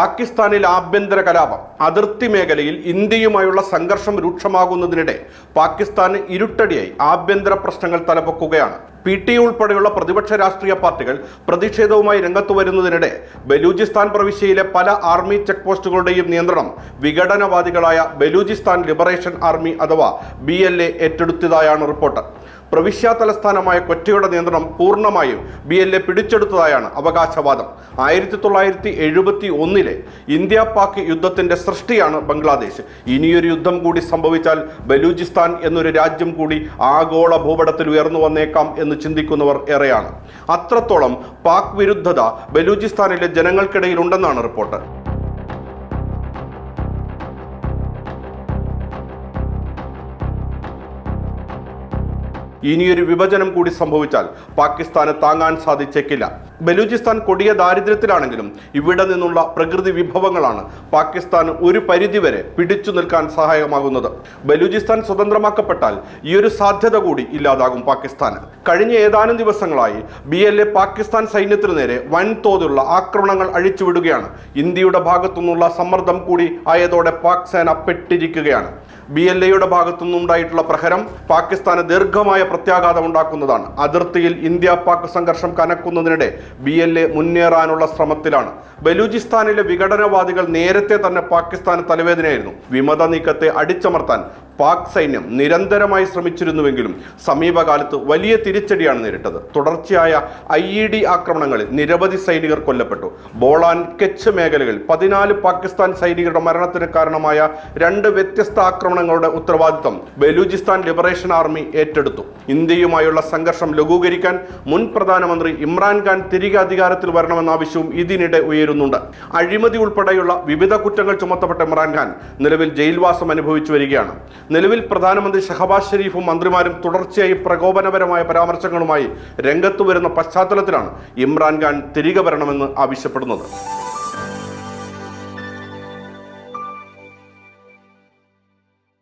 പാകിസ്ഥാനിൽ ആഭ്യന്തര കലാപം അതിർത്തി മേഖലയിൽ ഇന്ത്യയുമായുള്ള സംഘർഷം രൂക്ഷമാകുന്നതിനിടെ പാകിസ്ഥാന് ഇരുട്ടടിയായി ആഭ്യന്തര പ്രശ്നങ്ങൾ തലപൊക്കുകയാണ്. പി ടി ഉൾപ്പെടെയുള്ള പ്രതിപക്ഷ രാഷ്ട്രീയ പാർട്ടികൾ പ്രതിഷേധവുമായി രംഗത്തു വരുന്നതിനിടെ ബലൂചിസ്ഥാൻ പ്രവിശ്യയിലെ പല ആർമി ചെക്ക് പോസ്റ്റുകളുടെയും നിയന്ത്രണം വിഘടനവാദികളായ ബലൂചിസ്ഥാൻ ലിബറേഷൻ ആർമി അഥവാ ബി എൽ എ ഏറ്റെടുത്തതായാണ് റിപ്പോർട്ട്. പ്രവിശ്യാ തലസ്ഥാനമായ കൊറ്റയുടെ നിയന്ത്രണം പൂർണമായും ബി എൽ എ പിടിച്ചെടുത്തതായാണ് അവകാശവാദം. ആയിരത്തി തൊള്ളായിരത്തി എഴുപത്തി ഒന്നിലെ ഇന്ത്യ പാക് യുദ്ധത്തിന്റെ സൃഷ്ടിയാണ് ബംഗ്ലാദേശ്. ഇനിയൊരു യുദ്ധം കൂടി സംഭവിച്ചാൽ ബലൂചിസ്ഥാൻ എന്നൊരു രാജ്യം കൂടി ആഗോള ഭൂപടത്തിൽ ഉയർന്നു വന്നേക്കാം എന്ന് ചിന്തിക്കുന്നവർ ഏറെയാണ്. അത്രത്തോളം പാക് വിരുദ്ധത ബലൂചിസ്ഥാനിലെ ജനങ്ങൾക്കിടയിൽ ഉണ്ടെന്നാണ് റിപ്പോർട്ട്. ഇനിയൊരു വിഭജനം കൂടി സംഭവിച്ചാൽ പാകിസ്ഥാന് താങ്ങാൻ സാധിച്ചേക്കില്ല. ബലൂചിസ്ഥാൻ കൊടിയ ദാരിദ്ര്യത്തിലാണെങ്കിലും ഇവിടെ നിന്നുള്ള പ്രകൃതി വിഭവങ്ങളാണ് പാകിസ്ഥാന് ഒരു പരിധിവരെ പിടിച്ചു നിൽക്കാൻ സഹായകമാകുന്നത്. ബലൂചിസ്ഥാൻ സ്വതന്ത്രമാക്കപ്പെട്ടാൽ ഈ ഒരു സാധ്യത കൂടി ഇല്ലാതാകും പാകിസ്ഥാന്. കഴിഞ്ഞ ഏതാനും ദിവസങ്ങളായി ബി എൽ എ പാകിസ്ഥാൻ സൈന്യത്തിനു നേരെ വൻതോതിലുള്ള ആക്രമണങ്ങൾ അഴിച്ചുവിടുകയാണ്. ഇന്ത്യയുടെ ഭാഗത്തുനിന്നുള്ള സമ്മർദ്ദം കൂടി ആയതോടെ പാക് സേന പെട്ടിരിക്കുകയാണ്. ബി എൽ എയുടെ ഭാഗത്തുനിന്നുണ്ടായിട്ടുള്ള പ്രഹരം പാകിസ്ഥാന് ദീർഘമായ പ്രത്യാഘാതം ഉണ്ടാക്കുന്നതാണ്. അതിർത്തിയിൽ ഇന്ത്യ പാക് സംഘർഷം കനക്കുന്നതിനിടെ ബി എൽ എ മുന്നേറാനുള്ള ശ്രമത്തിലാണ്. ബലൂചിസ്ഥാനിലെ വിഘടനവാദികൾ നേരത്തെ തന്നെ പാകിസ്ഥാന് തലവേദനയായിരുന്നു. വിമത നീക്കത്തെ അടിച്ചമർത്താൻ പാക് സൈന്യം നിരന്തരമായി ശ്രമിച്ചിരുന്നുവെങ്കിലും സമീപകാലത്ത് വലിയ തിരിച്ചടിയാണ് നേരിട്ടത്. തുടർച്ചയായ ഐ ഇ ഡി ആക്രമണങ്ങളിൽ നിരവധി സൈനികർ കൊല്ലപ്പെട്ടു. ബോളാൻ കെച്ച് മേഖലകളിൽ പതിനാല് പാകിസ്ഥാൻ സൈനികരുടെ മരണത്തിന് കാരണമായ രണ്ട് വ്യത്യസ്ത ആക്രമണങ്ങളുടെ ഉത്തരവാദിത്തം ബലൂചിസ്ഥാൻ ലിബറേഷൻ ആർമി ഏറ്റെടുത്തു. ഇന്ത്യയുമായുള്ള സംഘർഷം ലഘൂകരിക്കാൻ മുൻ പ്രധാനമന്ത്രി ഇമ്രാൻഖാൻ തിരികെ അധികാരത്തിൽ വരണമെന്ന ആവശ്യവും ഇതിനിടെ ഉയരുന്നുണ്ട്. അഴിമതി ഉൾപ്പെടെയുള്ള വിവിധ കുറ്റങ്ങൾ ചുമത്തപ്പെട്ട ഇമ്രാൻഖാൻ നിലവിൽ ജയിൽവാസം അനുഭവിച്ചു വരികയാണ്. നിലവിൽ പ്രധാനമന്ത്രി ഷഹബാസ് ഷെരീഫും മന്ത്രിമാരും തുടർച്ചയായി പ്രകോപനപരമായ പരാമർശങ്ങളുമായി രംഗത്തു വരുന്ന പശ്ചാത്തലത്തിലാണ് ഇമ്രാൻഖാൻ തിരികെ വരണമെന്ന് ആവശ്യപ്പെടുന്നത്.